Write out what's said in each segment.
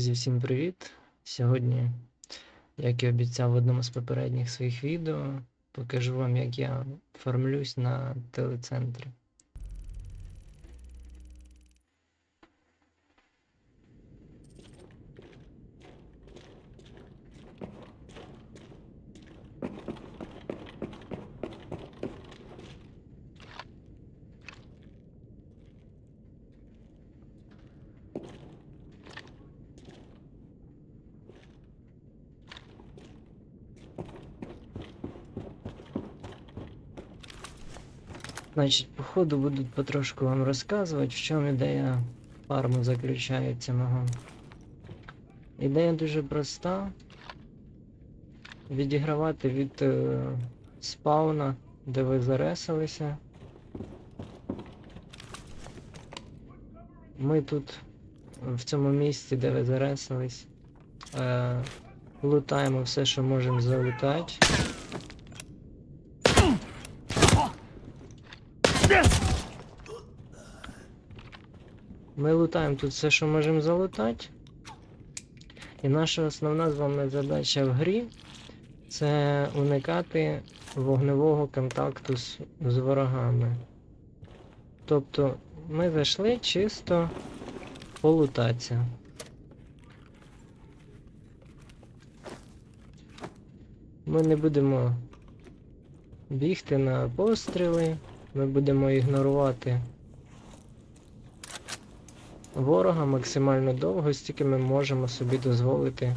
Друзі, всім привіт! Сьогодні, як і обіцяв в одному з попередніх своїх відео, покажу вам, як я формлюсь на телецентрі. Значить, по ходу буду потрошку вам розказувати, в чому ідея фарму заключається мого. Ідея дуже проста. Відігравати від е, спауна, де ви заресалися. Ми тут, в цьому місці, де ви заресались, е, лутаємо все, що можемо залутати. Ми лутаємо тут все, що можемо залутати. І наша основна з вами задача в грі це уникати вогневого контакту з, з ворогами. Тобто ми зайшли чисто полутатися. Ми не будемо бігти на постріли, ми будемо ігнорувати ворога максимально довго, стільки ми можемо собі дозволити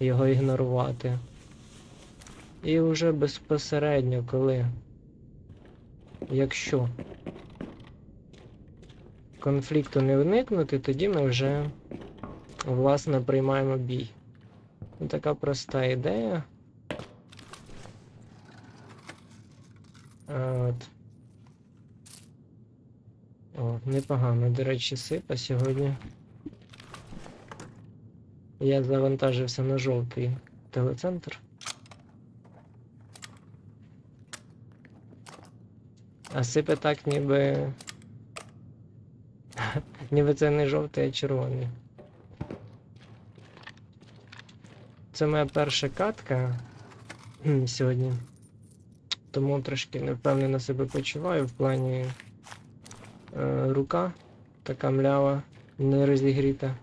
його ігнорувати. І вже безпосередньо, коли, якщо конфлікту не уникнути, тоді ми вже власне приймаємо бій. Така проста ідея. От. О, непогано, до речі, сипа сьогодні. Я завантажився на жовтий телецентр. А сипе так ніби. ніби це не жовтий, а червоний. Це моя перша катка сьогодні. Тому трошки невпевнено себе почуваю в плані рука така млява, не розігріта.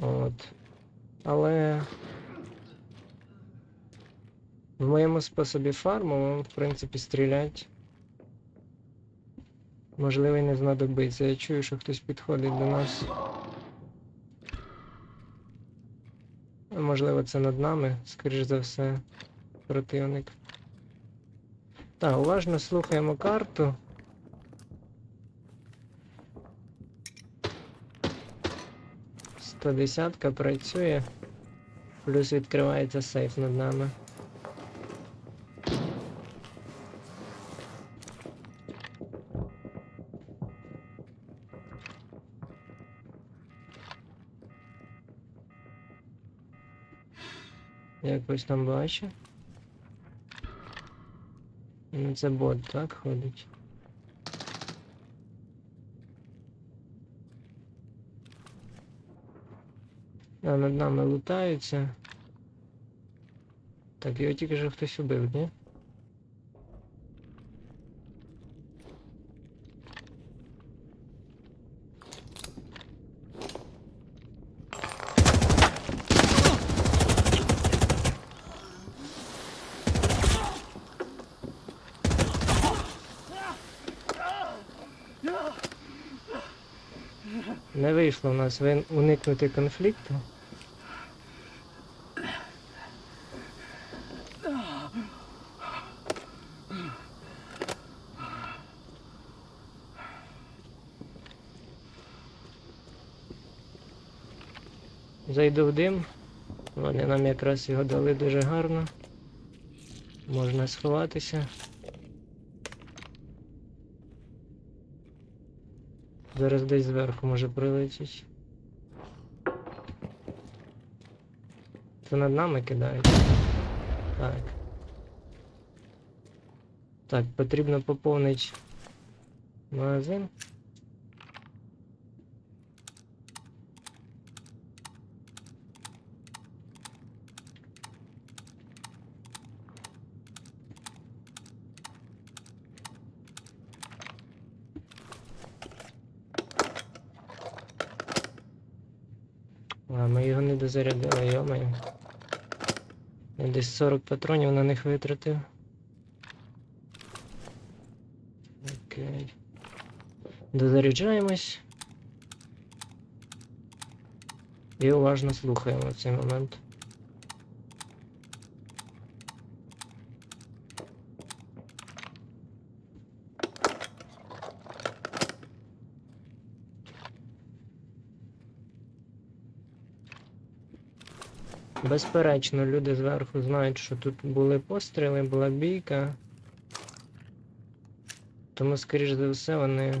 От. Але в моєму способі фарму, в принципі, стрілять. Можливо, і не знадобиться. Я чую, що хтось підходить до нас. Можливо, це над нами, скоріш за все, противник. Так, уважно слухаємо карту. Десятка працює. Плюс відкривається сейф над нами. Якось там бачу. Ну, це бот, так, ходить. А над нами лутаються. Так, його тільки що хтось убив, ні? Не вийшло в нас уникнути конфлікту. Зайду в дим. Вони нам якраз його дали дуже гарно. Можна сховатися. Зараз десь зверху може прилетіть. Це над нами кидають. Так. Так, потрібно поповнити магазин. А, ми його не дозарядили, йомаю. Я десь 40 патронів на них витратив. Окей. Дозаряджаємось. І уважно слухаємо цей момент. Безперечно, люди зверху знають, що тут були постріли, була бійка. Тому, скоріш за все, вони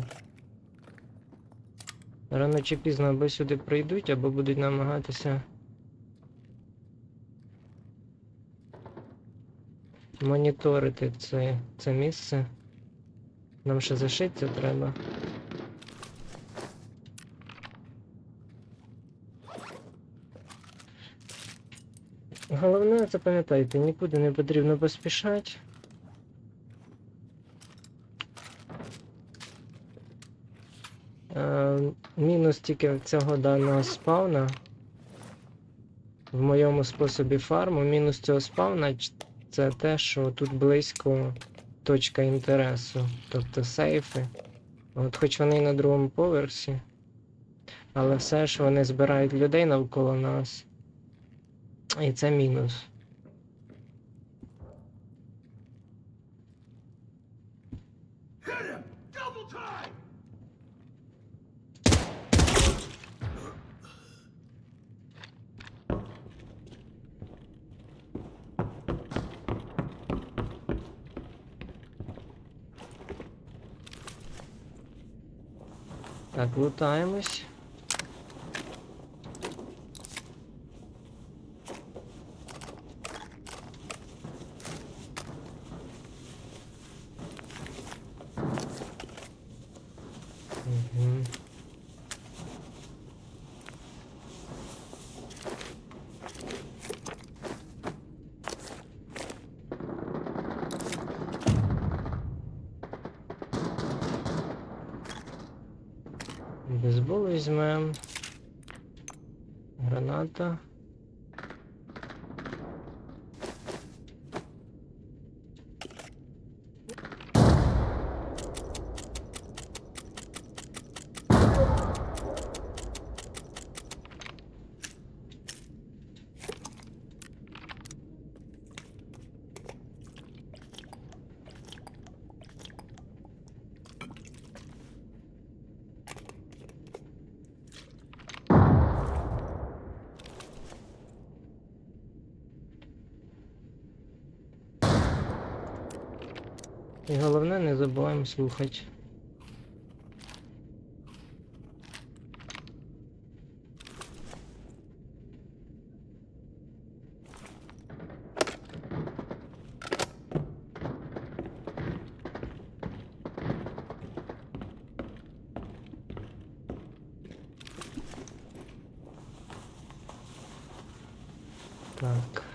рано чи пізно або сюди прийдуть, або будуть намагатися моніторити це, це місце. Нам ще зашитися треба. Головне, запам'ятайте, нікуди не потрібно поспішати. Е, мінус тільки цього даного спавна. В моєму способі фарму. Мінус цього спавна це те, що тут близько точка інтересу, тобто сейфи. От хоч вони і на другому поверсі, але все ж вони збирають людей навколо нас. І це мінус. Так, лутаємось. Мгм. Бейсбол візьмем. Граната. І головне, не забуваємо слухати. Так.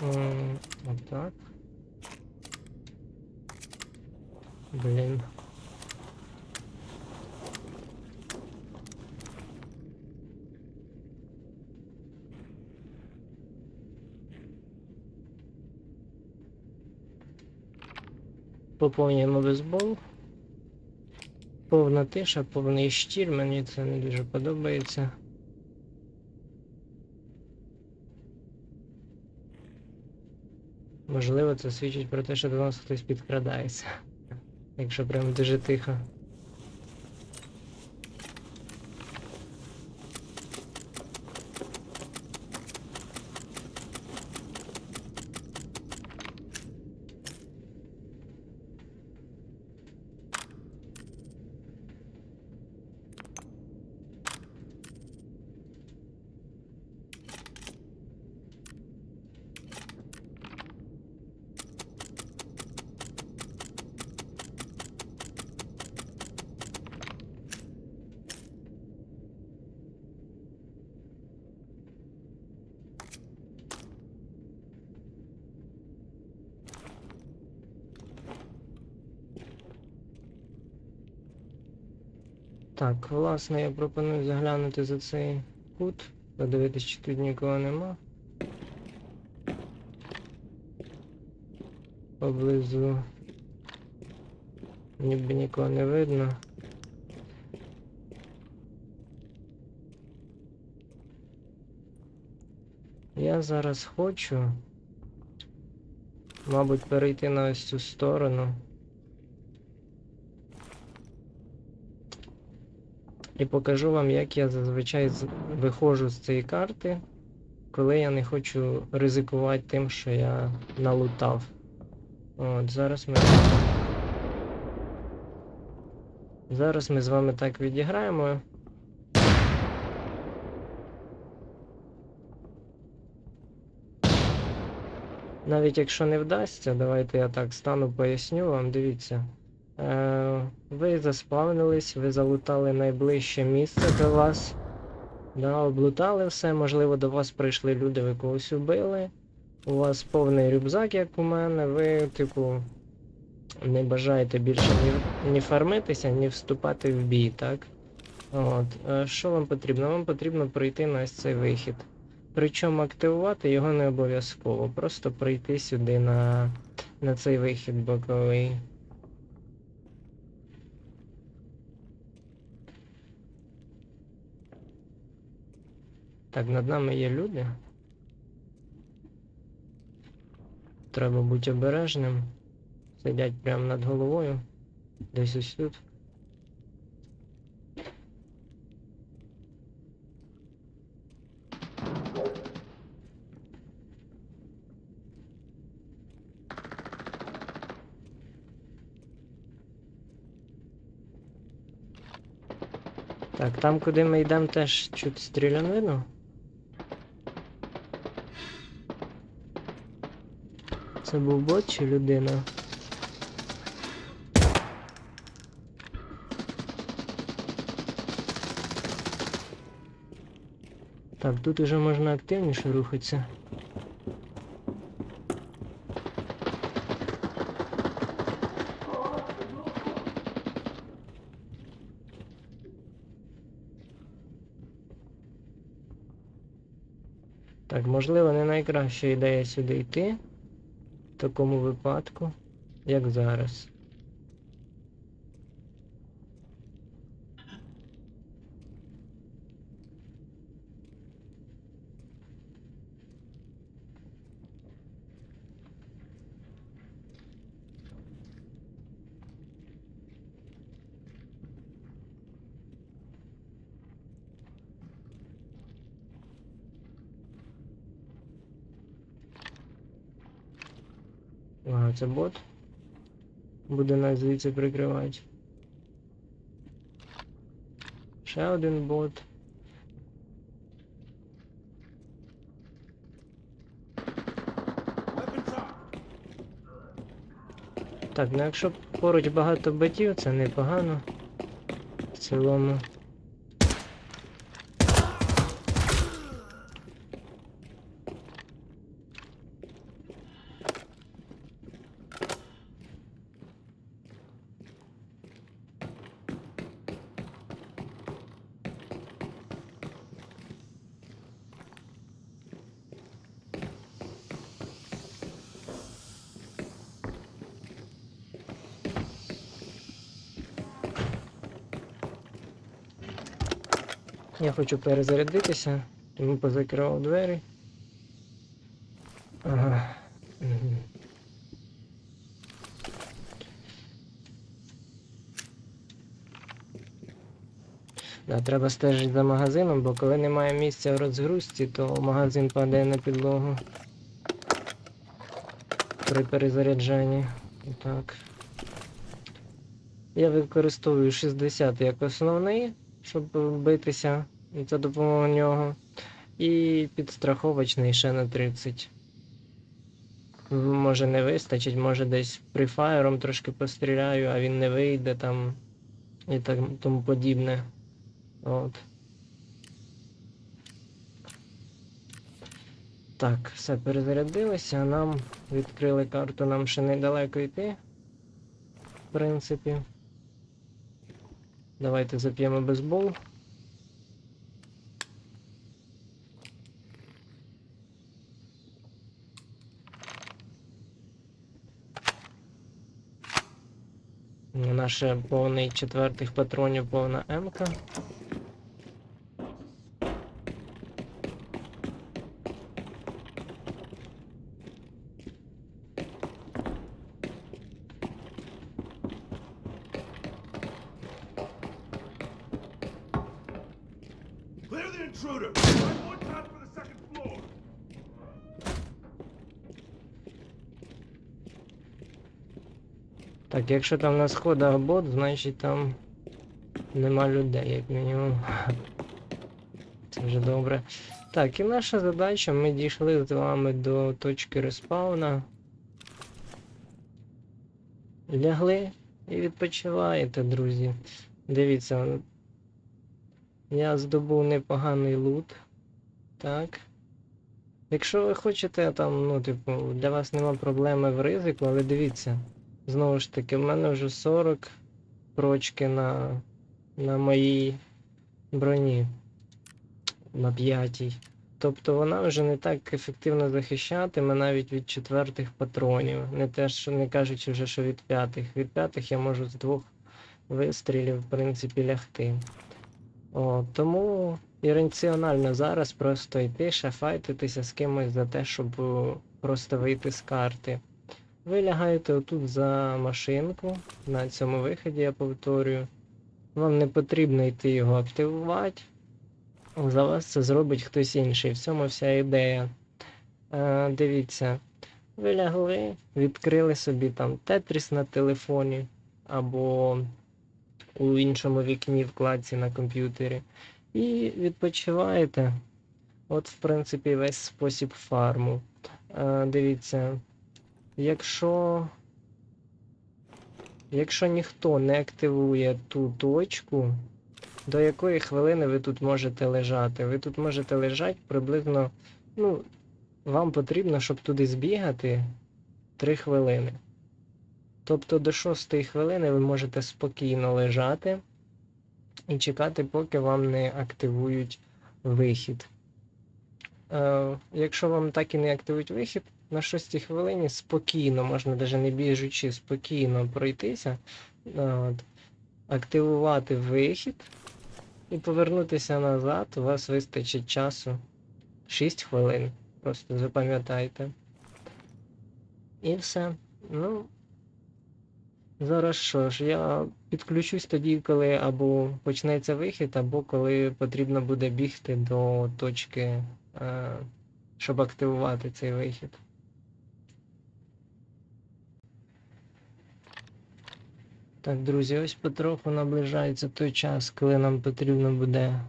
М, Вот так. Блин. Поповнюємо бейсбол. Повна тиша, повний штіль, мені це не дуже подобається. Можливо, це свідчить про те, що до нас хтось підкрадається. Якщо прям дуже тихо. Так, власне, я пропоную заглянути за цей кут, подивитись, чи тут нікого нема. Поблизу ніби нікого не видно. Я зараз хочу, мабуть, перейти на ось цю сторону. І покажу вам, як я зазвичай виходжу з цієї карти, коли я не хочу ризикувати тим, що я налутав. От, зараз ми. Зараз ми з вами так відіграємо. Навіть якщо не вдасться, давайте я так стану, поясню вам. Дивіться. Е, ви заспавнились, ви залутали найближче місце до вас. Да, облутали все, можливо, до вас прийшли люди, ви когось убили. У вас повний рюкзак, як у мене, ви, типу, не бажаєте більше ні, ні фармитися, ні вступати в бій, так? От. е, Що вам потрібно? Вам потрібно пройти на цей вихід. Причому активувати його не обов'язково. Просто прийти сюди на, на цей вихід боковий. Так, над нами є люди. Треба бути обережним. Сидять прямо над головою. Десь ось тут. Так, там, куди ми йдемо, теж чуть стрілянину. Це був бот чи людина? Так, тут уже можна активніше рухатися. Так, можливо, не найкраща ідея сюди йти такому випадку, як зараз. Ага, це бот. Буде нас звідси прикривати. Ще один бот. Так, ну якщо поруч багато ботів, це непогано. В цілому. Я хочу перезарядитися, тому позакривав двері. Ага. Да, треба стежити за магазином, бо коли немає місця в розгрузці, то магазин падає на підлогу. При перезаряджанні. Так. Я використовую 60 як основний, щоб битися і за допомогою нього. І підстраховочний ще на 30. Може не вистачить, може десь прифаєром трошки постріляю, а він не вийде там і так тому подібне. От. Так, все перезарядилося, нам відкрили карту, нам ще недалеко йти. В принципі. Давайте зап'ємо бейсбол. Ще повний четвертих патронів, повна М-ка. Clear the intruder! One more time for the second floor! Так, якщо там на сходах бот, значить там нема людей, як мінімум. Це вже добре. Так, і наша задача, ми дійшли з вами до точки респауна. Лягли і відпочиваєте, друзі. Дивіться. Я здобув непоганий лут. Так. Якщо ви хочете, там, ну, типу, для вас нема проблеми в ризику, але дивіться. Знову ж таки, в мене вже 40 прочки на, на моїй броні. На п'ятій. Тобто вона вже не так ефективно захищатиме навіть від четвертих патронів. Не те, що не кажучи вже, що від п'ятих. Від п'ятих я можу з двох вистрілів, в принципі, лягти. О, тому ірраціонально зараз просто йти, ще файтитися з кимось за те, щоб е, просто вийти з карти. Ви лягаєте отут за машинку, на цьому виході, я повторюю. Вам не потрібно йти його активувати. За вас це зробить хтось інший. В цьому вся ідея. Е, дивіться, ви лягли, відкрили собі там Тетріс на телефоні або у іншому вікні вкладці на комп'ютері. І відпочиваєте. От, в принципі, весь спосіб фарму. Е, дивіться. Якщо. Якщо ніхто не активує ту точку, до якої хвилини ви тут можете лежати? Ви тут можете лежати приблизно. Ну, вам потрібно, щоб туди збігати 3 хвилини. Тобто до 6 хвилини ви можете спокійно лежати і чекати, поки вам не активують вихід. Е, якщо вам так і не активують вихід, на 6 хвилині спокійно, можна навіть не біжучи, спокійно пройтися, е, от, активувати вихід і повернутися назад. У вас вистачить часу 6 хвилин. Просто запам'ятайте. І все. Ну. Зараз що ж, я підключусь тоді, коли або почнеться вихід, або коли потрібно буде бігти до точки, е, щоб активувати цей вихід. Так, друзі, ось потроху наближається той час, коли нам потрібно буде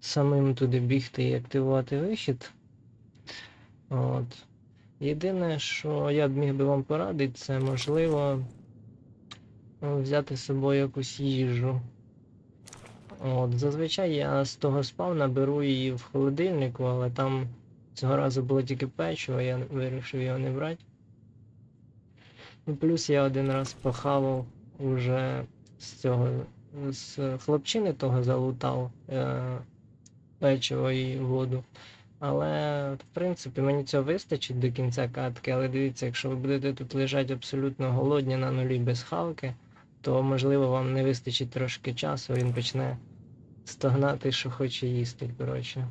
самим туди бігти і активувати вихід. От. Єдине, що я б міг би вам порадити, це можливо взяти з собою якусь їжу. От, зазвичай я з того спавна беру її в холодильнику, але там цього разу було тільки печиво, я вирішив його не брати. Ну, плюс я один раз похавав уже з цього, з хлопчини того залутав е, печиво і воду. Але, в принципі, мені цього вистачить до кінця катки, але дивіться, якщо ви будете тут лежати абсолютно голодні на нулі без хавки, то можливо вам не вистачить трошки часу, він почне стогнати, що хоче їсти, коротше.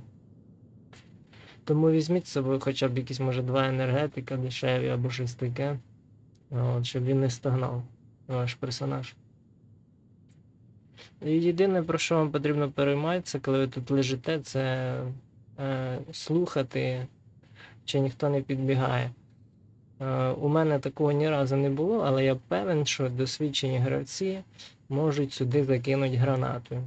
Тому візьміть з собою хоча б якісь, може, два енергетика дешеві або щось таке. От, щоб він не стогнав, ваш персонаж. І єдине, про що вам потрібно перейматися, коли ви тут лежите, це е, слухати, чи ніхто не підбігає. Е, у мене такого ні разу не було, але я певен, що досвідчені гравці можуть сюди закинути гранату.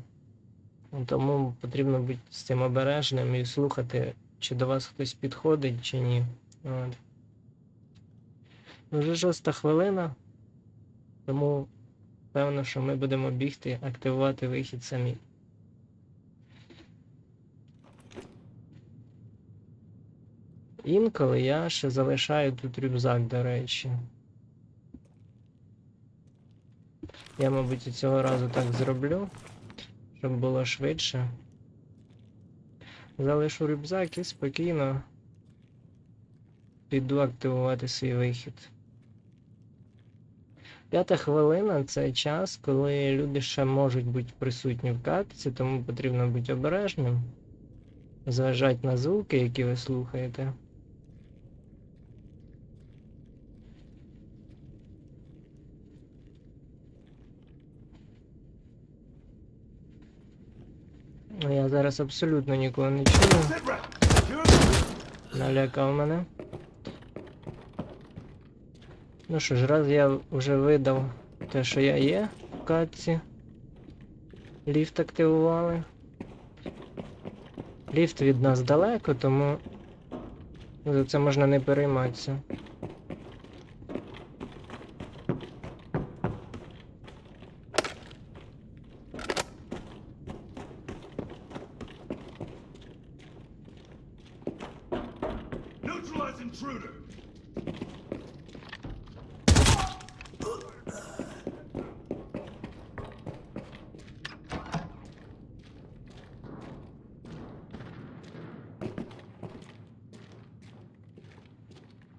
Тому потрібно бути з цим обережним і слухати, чи до вас хтось підходить, чи ні. От. Вже шоста хвилина, тому певно, що ми будемо бігти, активувати вихід самі. Інколи я ще залишаю тут рюкзак, до речі. Я, мабуть, цього разу так зроблю. щоб було швидше. Залишу рюкзак і спокійно піду активувати свій вихід. П'ята хвилина це час, коли люди ще можуть бути присутні в катці, тому потрібно бути обережним, зважати на звуки, які ви слухаєте. Ну, Я зараз абсолютно нікого не чую. Налякав мене. Ну що ж, раз я вже видав те, що я є в катці. Ліфт активували. Ліфт від нас далеко, тому за це можна не перейматися. Intruder.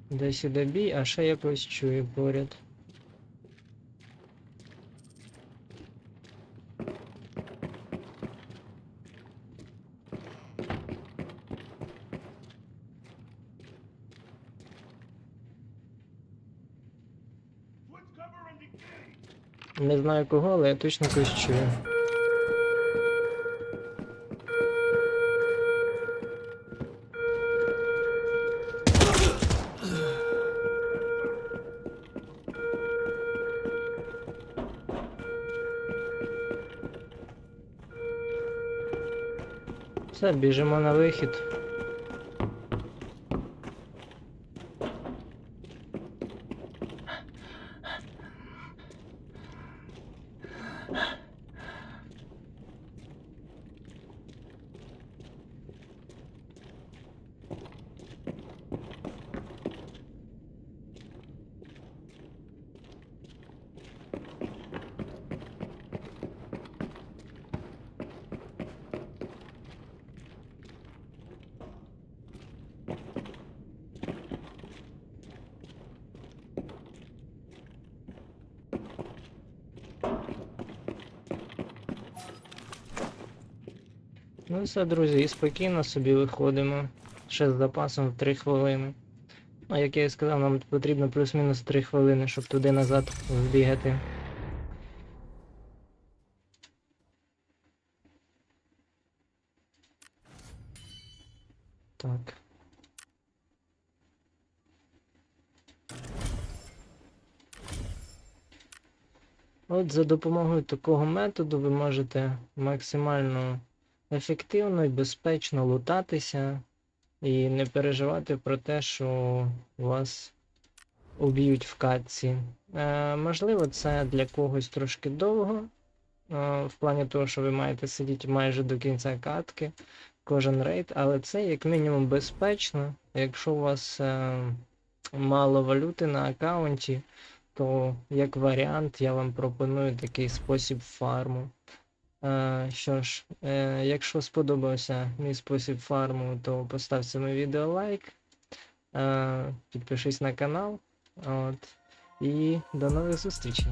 Десь іде бій, а ще якось чую поряд. Знаю кого, але я точно когось чую. Все, біжимо на вихід. Ну все, друзі, і спокійно собі виходимо. Ще з запасом в 3 хвилини. Ну, як я і сказав, нам потрібно плюс-мінус 3 хвилини, щоб туди-назад збігати. Так. От за допомогою такого методу ви можете максимально ефективно і безпечно лутатися і не переживати про те, що вас уб'ють в катці. Е, можливо, це для когось трошки довго, е, в плані того, що ви маєте сидіти майже до кінця катки, кожен рейд, але це як мінімум безпечно. Якщо у вас е, мало валюти на аккаунті, то як варіант я вам пропоную такий спосіб фарму. Е, що ж, е, якщо сподобався мій спосіб фарму, то постав цьому відео лайк, е, підпишись на канал. От, і до нових зустрічей.